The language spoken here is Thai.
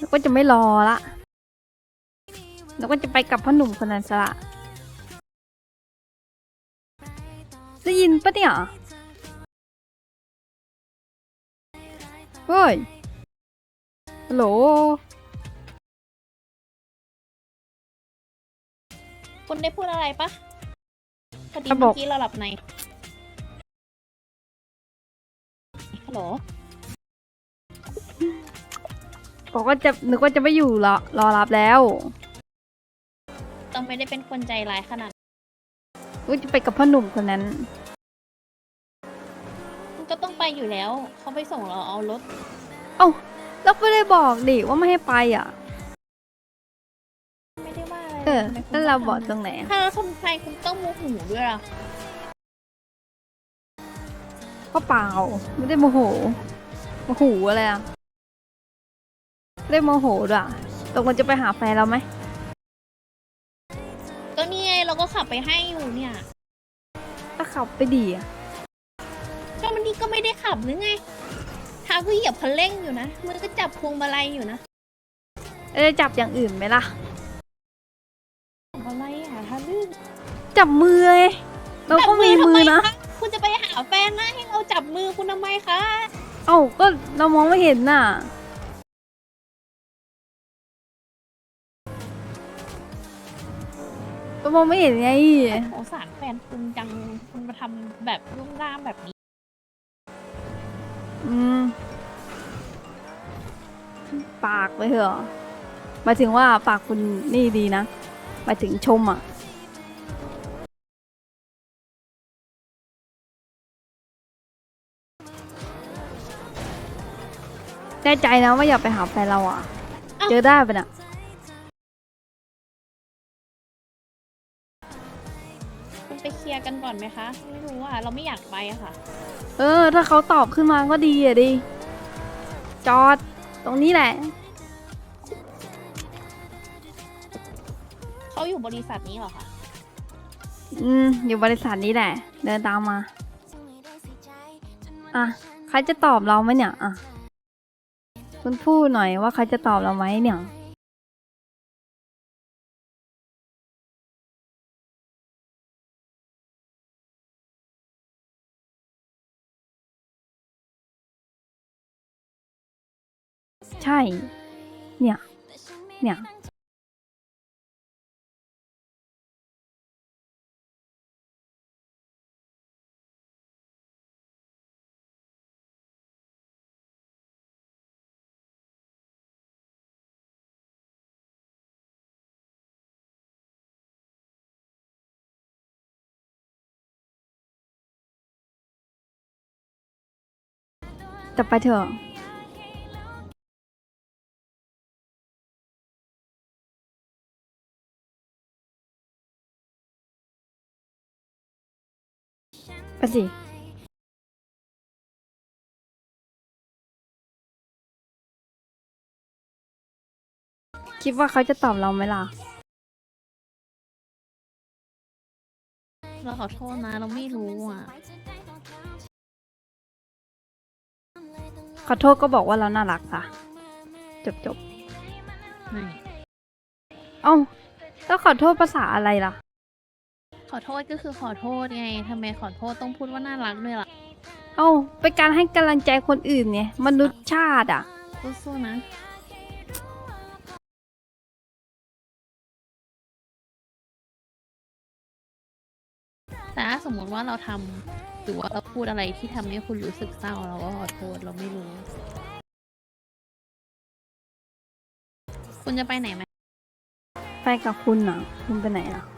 แล้วก็จะไม่รอละ แล้วก็จะไปกับพ่อหนุ่มคนนั้นซะละ ได้ยินปะเนี่ยเฮ้ยฮัลโหล คุณได้พูดอะไรปะพอดีจะบเมื่อกอกี้เราหลับในฮัลโหล บอกว่าจะนึกว่าจะไม่อยู่รอรอรับแล้วต้องไม่ได้เป็นคนใจร้ายขนาดว่าจะไปกับพ่อหนุ่มคนนั้นคุณก็ต้องไปอยู่แล้ว เขาไปส่งเราเอารถ เอ้าแล้วไม่ได้บอกดิว่าไม่ให้ไปอะ ไม่ได้ว่าอะไรเออทำไมคุณแล้วเราต้งบอกทำตรงไหนถ้าเราทำไมคุณต้องโมโหด้วยล่ะก็เปล่า ไม่ได้โมโหโมโหอะไรอะ ไม่ได้โมโหด้วยอะตกลงจะไปหาแฟนเราไหม ก็นี่ไงเราก็ขับไปให้อยู่เนี่ย ถ้าขับไปดีอะก็มันนี่ก็ไม่ได้ขับหรือไงเท้าก็เหยียบคันเร่งอยู่นะ มือก็จับพวงมาลัยอยู่นะเอ้ยจับอย่างอื่นไหมล่ะ อะไรอะทะลึ่งจับมือไงเราก็มีมือนะ จับทำไคคุณจะไปหาแฟนนะให้เราจับมือคุณทำไมคะ เอ้าก็เรามองไม่เห็นน่ะ ก็มองไม่เห็นไง สงสารแฟนคุณจังคุณมาทำแบบรุ่มร่ามแบบนี้อืม ปากไปเถอะหมายถึงว่าปากคุณนี่ดีนะหมายถึงชมอะ แน่ใจนะว่าอยากไปหาแฟนเราอะอ้าวเจอได้ปะเนี่ย ลียร์กันก่อนไหมคะ ไม่รู้อะ เราไม่อยากไปอะค่ะ เออ ถ้าเขาตอบขึ้นมาก็ดีอะดิ จอด ตรงนี้แหละ เขาอยู่บริษัทนี้เหรอคะ อืม อยู่บริษัทนี้แหละ เดินตามมา อะใครจะตอบเราไหมเนี่ย อะ คุณพูดหน่อยว่าใครจะตอบเราไหมเนี่ย ใช่ เนี่ย เนี่ยจะไปเถอะ ไปสิคิดว่าเขาจะตอบเราไหมล่ะ เราขอโทษนะ เราไม่รู้อะ ขอโทษก็บอกว่าเราน่ารักค่ะ จบจบไม่ๆเอ้าแล้วขอโทษภาษาอะไรล่ะ ขอโทษก็คือขอโทษไงทำไมขอโทษต้องพูดว่าน่ารักด้วยล่ะเอ้าเป็นการให้กำลังใจคนอื่นไงมนุษยชาติอะ สู้ๆนะแต่ถ้าสมมติว่าเราทำหรือว่าเราพูดอะไรที่ทำให้คุณรู้สึกเศร้าเราก็ขอโทษเราไม่รู้ คุณจะไปไหนไหมไปกับคุณอะคุณไปไหนอะ